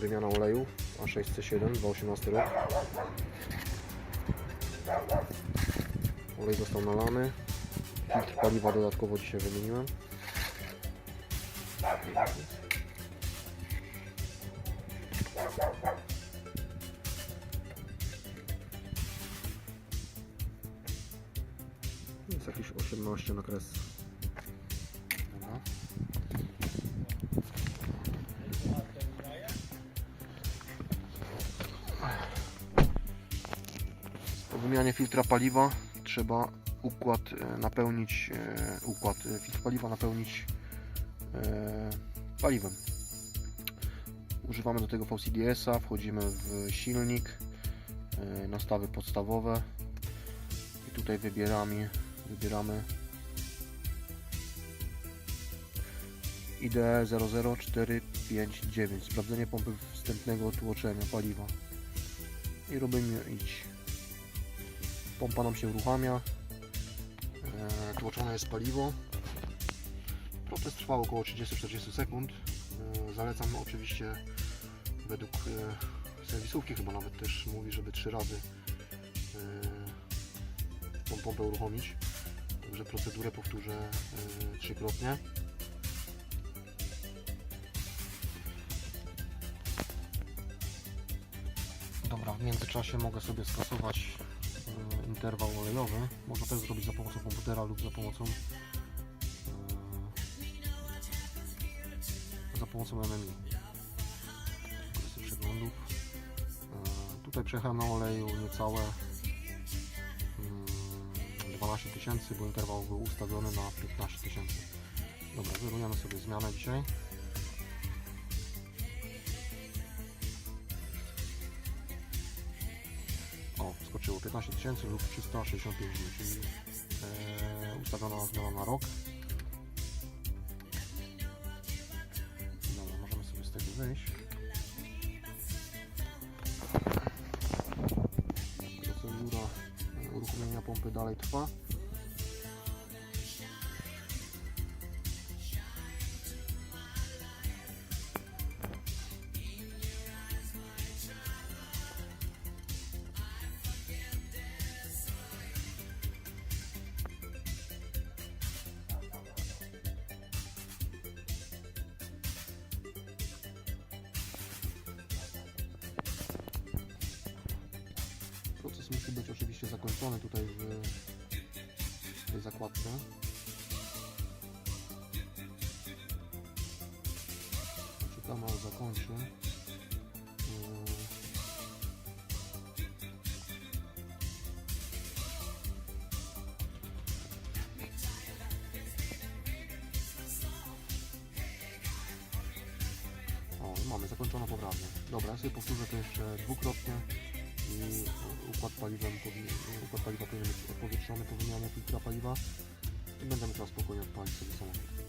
Wymiana oleju A6C7 2018 rok. Olej został nalany. Filtr paliwa dodatkowo dzisiaj wymieniłem. Jest jakieś 18 na kres. Wymianie filtra paliwa trzeba układ e, napełnić, e, układ e, filtr paliwa napełnić paliwem. Używamy do tego VCDS-a, wchodzimy w silnik, nastawy podstawowe i tutaj wybieramy, wybieramy IDE 00459 sprawdzenie pompy wstępnego tłoczenia paliwa i robimy idź pompa nam się uruchamia. E, tłoczone jest paliwo. Proces trwa około 30-40 sekund. E, zalecam oczywiście według e, serwisówki chyba nawet też mówi, żeby trzy razy tą pompę uruchomić także procedurę powtórzę trzykrotnie. Dobra, w międzyczasie mogę sobie skasować interwał olejowy. Można też zrobić za pomocą komputera lub za pomocą e, za pomocą MMI. Okresy przeglądów. E, tutaj przejechałem na oleju niecałe mm, 12 tysięcy, bo interwał był ustawiony na 15 tysięcy. Dobra, wyrujemy sobie zmianę dzisiaj. O, skoczyło 15 tysięcy lub 365 dni, czyli e, ustawiona zmiana na rok. Dobra, możemy sobie z tego wyjść. Procedura uruchomienia pompy dalej trwa. Być oczywiście zakończony tutaj w tej zakładce. Czekamy aż zakończy. O, mamy zakończono poprawnie. Dobra, ja sobie powtórzę to jeszcze dwukrotnie układ, powinien- układ paliwa powinien być odpowietrzony po wymianie filtra paliwa i będziemy teraz spokojnie odpalić sobie samochód.